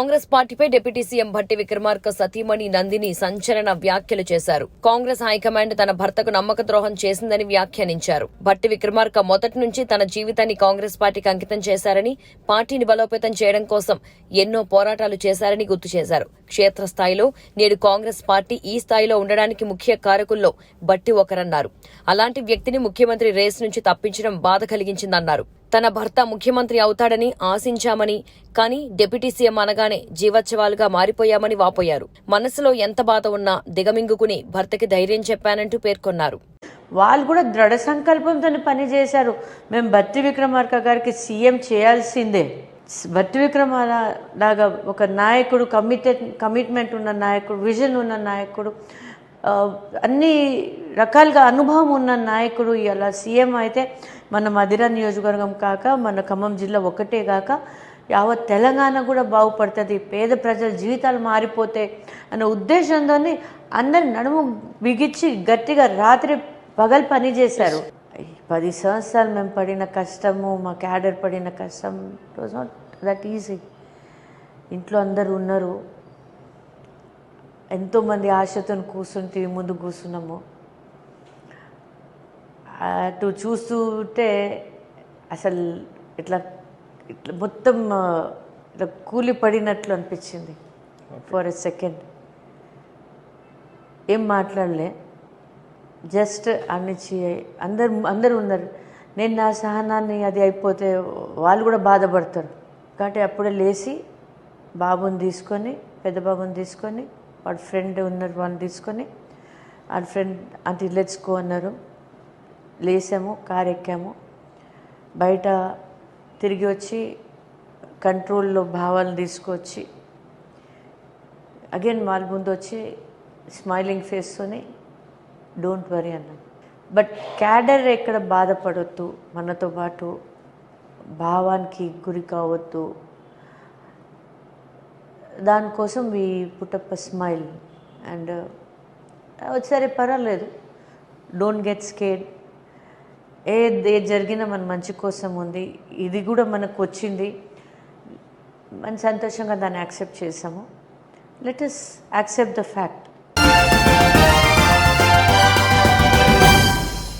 కాంగ్రెస్ పార్టీపై deputy CM Bhatti Vikramarka సతీమణి నందిని సంచలన వ్యాఖ్యలు చేశారు. కాంగ్రెస్ హైకమాండ్ తన భర్తకు నమ్మక ద్రోహం చేసిందని వ్యాఖ్యానించారు. భట్టి విక్రమార్క మొదటి నుంచి తన జీవితాన్ని కాంగ్రెస్ పార్టీకి అంకితం చేశారని పార్టీని బలోపేతం చేయడం కోసం ఎన్నో పోరాటాలు చేశారని గుర్తు చేశారు. క్షేత్రస్థాయిలో నేడు కాంగ్రెస్ పార్టీ ఈ స్థాయిలో ఉండడానికి ముఖ్య కారకుల్లో భట్టి ఒకరన్నారు. అలాంటి వ్యక్తిని ముఖ్యమంత్రి రేస్ నుంచి తప్పించడం బాధ కలిగించిందన్నారు. తన భర్త ముఖ్యమంత్రి అవుతాడని ఆశించామని కానీ డిప్యూటీ సీఎం అనగానే జీవోత్సవాలుగా మారిపోయామని వాపోయారు. మనసులో ఎంత బాధ ఉన్నా దిగమింగుకుని భర్తకి ధైర్యం చెప్పానంటూ పేర్కొన్నారు. వాళ్ళు కూడా దృఢ సంకల్పంతో పని చేశారు. మేము భర్తి విక్రమార్క గారికి సీఎం చేయాల్సిందే. భర్తి విక్రమాల లాగా ఒక నాయకుడు కమిటెడ్ కమిట్మెంట్ ఉన్న నాయకుడు విజన్ ఉన్న నాయకుడు అన్ని రకాలుగా అనుభవం ఉన్న నాయకుడు ఇలా సీఎం అయితే మన మధిర నియోజకవర్గం కాక మన ఖమ్మం జిల్లా ఒకటే కాక యావత్ తెలంగాణ కూడా బాగుపడుతుంది. పేద ప్రజల జీవితాలు మారిపోతాయి అనే ఉద్దేశంతోనే అందరి నడుము బిగించి గట్టిగా రాత్రి పగలు పని చేశారు. పది సంవత్సరాలు మేము పడిన కష్టము మా క్యాడర్ పడిన కష్టం it was not that easy ఇంట్లో అందరూ ఉన్నారు. ఎంతోమంది ఆశతో కూర్చుంటే ముందు కూర్చున్నాము. అటు చూస్తుంటే అసలు ఇట్లా ఇట్లా మొత్తం ఇట్లా కూలి పడినట్లు అనిపించింది ఫర్ ఎ సెకండ్ ఏం మాట్లాడలే. జస్ట్ అన్నిచ్చి అందరు అందరు ఉన్నారు. నేను నా సహనాన్ని అది అయిపోతే వాళ్ళు కూడా బాధపడతారు. కాబట్టి అప్పుడే లేచి బాబుని తీసుకొని పెద్ద బాబుని తీసుకొని వాడు ఫ్రెండ్ ఉన్నారు వాళ్ళని తీసుకొని వాళ్ళ ఫ్రెండ్ అంటే లెచ్చుకో అన్నారు. లేసాము కార్ ఎక్కాము బయట తిరిగి వచ్చి కంట్రోల్లో భావాలను తీసుకొచ్చి అగైన్ వాళ్ళ ముందు వచ్చి స్మైలింగ్ ఫేస్తోని డోంట్ వరీ అన్నాం. బట్ క్యాడర్ ఎక్కడ బాధపడొద్దు మనతో పాటు భావానికి గురి కావద్దు. దానికోసం వి పుట్టప్ స్మైల్ అండ్ వచ్చేసరి పర్వాలేదు. డోంట్ గెట్ స్కేడ్ ఏ ఏ జరిగినా మన మంచి కోసం ఉంది. ఇది కూడా మనకు వచ్చింది. మనం సంతోషంగా దాన్ని యాక్సెప్ట్ చేసాము. Let us accept the fact